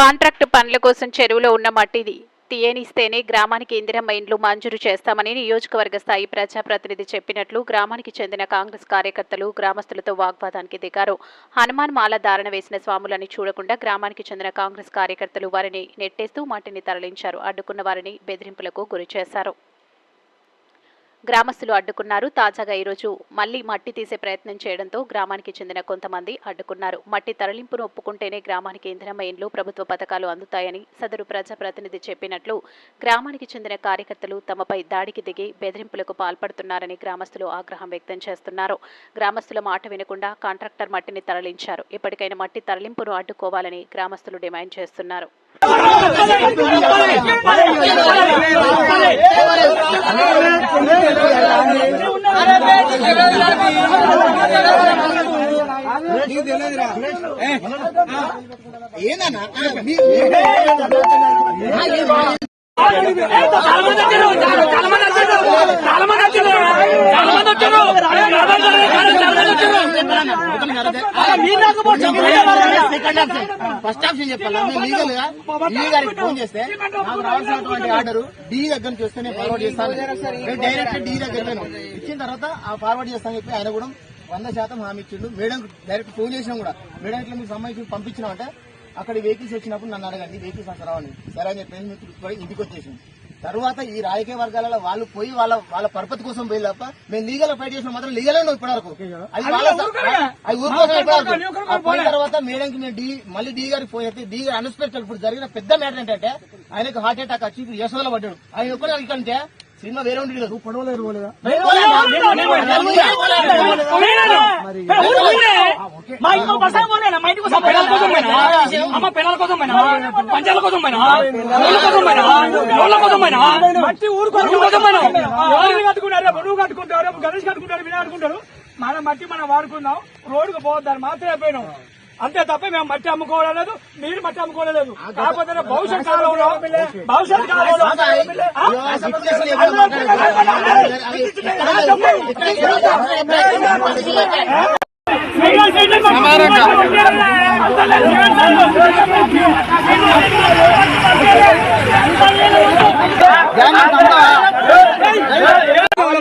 Contract పనుల కోసం చెరువులో ఉన్న మట్టిది తీయనిస్తేనే గ్రామానికి ఇందిరమ్మ ఇండ్లు మంజూరు చేస్తామని నియోజకవర్గ స్థాయి ప్రజాప్రతినిధి చెప్పినట్లు గ్రామానికి చెందిన కాంగ్రెస్ కార్యకర్తలు గ్రామస్తులతో వాగ్వాదానికి దిగారు. హనుమాన్ మాల ధారణ వేసిన స్వాములని చూడకుండా గ్రామానికి చెందిన కాంగ్రెస్ కార్యకర్తలు వారిని నెట్టేస్తూ మట్టిని తరలించారు. అడ్డుకున్న వారిని బెదిరింపులకు గురి చేశారు గ్రామస్తులు అడ్డుకున్నారు. తాజాగా ఈరోజు మళ్ళీ మట్టి తీసే ప్రయత్నం చేయడంతో గ్రామానికి చెందిన కొంతమంది అడ్డుకున్నారు. మట్టి తరలింపును ఒప్పుకుంటేనే గ్రామానికి ఇంధనమ ప్రభుత్వ పథకాలు అందుతాయని సదరు ప్రజాప్రతినిధి చెప్పినట్లు గ్రామానికి చెందిన కార్యకర్తలు తమపై దాడికి దిగి బెదిరింపులకు పాల్పడుతున్నారని గ్రామస్తులు ఆగ్రహం వ్యక్తం చేస్తున్నారు. గ్రామస్తుల మాట వినకుండా కాంట్రాక్టర్ మట్టిని తరలించారు. ఇప్పటికైనా మట్టి తరలింపును అడ్డుకోవాలని గ్రామస్తులు డిమాండ్ చేస్తున్నారు. ఫస్ట్ ఆప్షన్ చెప్పాలా? లీగల్గా డీ గారికి ఫోన్ చేస్తే నాకు రావాల్సినటువంటి ఆర్డర్ డి దగ్గర నుంచి వస్తే నేను ఫార్వర్డ్ చేస్తాను. నేను డైరెక్ట్ డి దగ్గర. ఇచ్చిన తర్వాత ఆ ఫార్వర్డ్ చేస్తాను చెప్పి ఆయన కూడా వంద శాతం హామీ ఇచ్చిండు. మేడం డైరెక్ట్ ఫోన్ చేసినా కూడా మేడం ఇట్లా మీకు సంబంధించి పంపించినామంటే అక్కడ వెహికల్స్ వచ్చినప్పుడు నన్ను అడగండి వెహికల్స్ అక్కడ రావండి. సరే అని చెప్పేసి మీకు పోయి ఇంటికి వచ్చేసింది తర్వాత ఈ రాజకీయ వర్గాలలో వాళ్ళు పోయి వాళ్ళ వాళ్ళ పరపతి కోసం పోయి తప్ప మేము లీగల్ ఫైట్ చేసిన మాత్రం లీగల్ ఇప్పటి వరకు. అది ఊరుకోసం ఇప్పటివరకు. పోయిన తర్వాత మేడంకి మేము డి మళ్ళీ డి గారికి ఫోన్ చేస్తే డి గారు అన్ఎక్స్పెక్టెడ్ ఇప్పుడు జరిగిన పెద్ద మ్యాటర్ ఏంటంటే ఆయనకు హార్ట్ అటాక్ వచ్చి యశోదలో పడ్డాడు. ఆయన ఒక్కడే ఇక్కడ ఉంటే సినిమా వేరే ఉండి లేదు మా ఇంకో బస్సు పోలేనా మా ఇంటి కోసం పిల్లల కోసం పోయినా అమ్మ పిల్లల కోసం పోయినా పంచాల కోసం పోయినా ఊళ్ళ కోసం పోయినా ఊళ్ళ కోసం పోయినా మట్టి ఊరు కోసం పోయినా ఎవరు కట్టుకుంటారు గణేష్ కట్టుకుంటారు వినా కట్టుకుంటారు మన మట్టి మనం వాడుకుందాం రోడ్డుకు పోవద్దని మాత్రమే పోయినాం అంతే తప్ప మేము మట్టి అమ్ముకోవడం లేదు మీరు మట్టి అమ్ముకోవడం లేదు కాకపోతే భవిష్యత్ కాలంలో భవిష్యత్ కాలంలో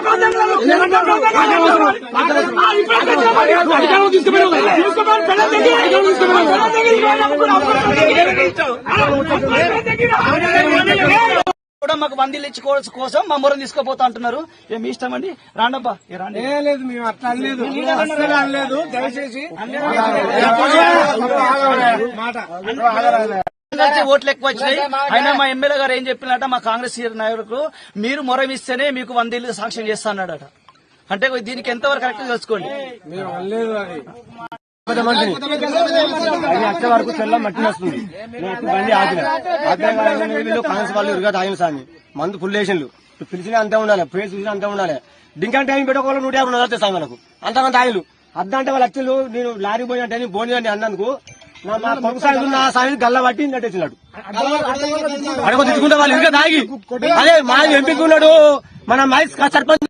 చెప్పండి కూడా మాకు వందలు ఇచ్చుకోవచ్చు కోసం మా మొరం తీసుకోపోతా అంటున్నారు. ఏమి ఇష్టం అండి? రాండబ్బా. లేదు మేము అట్లా అనలేదు. అనలేదు. దయచేసి ఓట్లు ఎక్కువ వచ్చినాయి. అయినా మా ఎమ్మెల్యే గారు ఏం చెప్పినట్ట మా కాంగ్రెస్ నాయకులు మీరు మొరం ఇస్తేనే మీకు వందేళ్ళు సాక్ష్యం చేస్తా అన్నాడట. అంటే దీనికి ఎంతవరకు కరెక్ట్ తెలుసుకోండి. మేము అది. అది వరకు తెల్ల మట్టి వస్తుంది. నేను ఎత్తి బండి ఆపిన. ఆపిన వీళ్ళు కాంగ్రెస్ వాళ్ళు ఇరుగా తాగిన సామి. మందు ఫుల్ వేసిండ్లు. పిలిచిన అంతే ఉండాలి. ప్లేస్ చూసిన అంతే ఉండాలి. డింకా టైం పెట్టుకోవాలి నూట యాభై వందలు సామి మనకు అంతమంది తాగిలు అద్దంటే వాళ్ళు అచ్చలు నేను లారీ పోయినట్టు బోని అని అన్నందుకు నా కొడుకు సాగి నా సాగి గల్ల పట్టి నట్టేసినాడు అడగ తిట్టుకుంటే వాళ్ళు ఇంకా తాగి. అదే మా ఎంపీకి ఉన్నాడు. మన మైస్ సర్పంచ్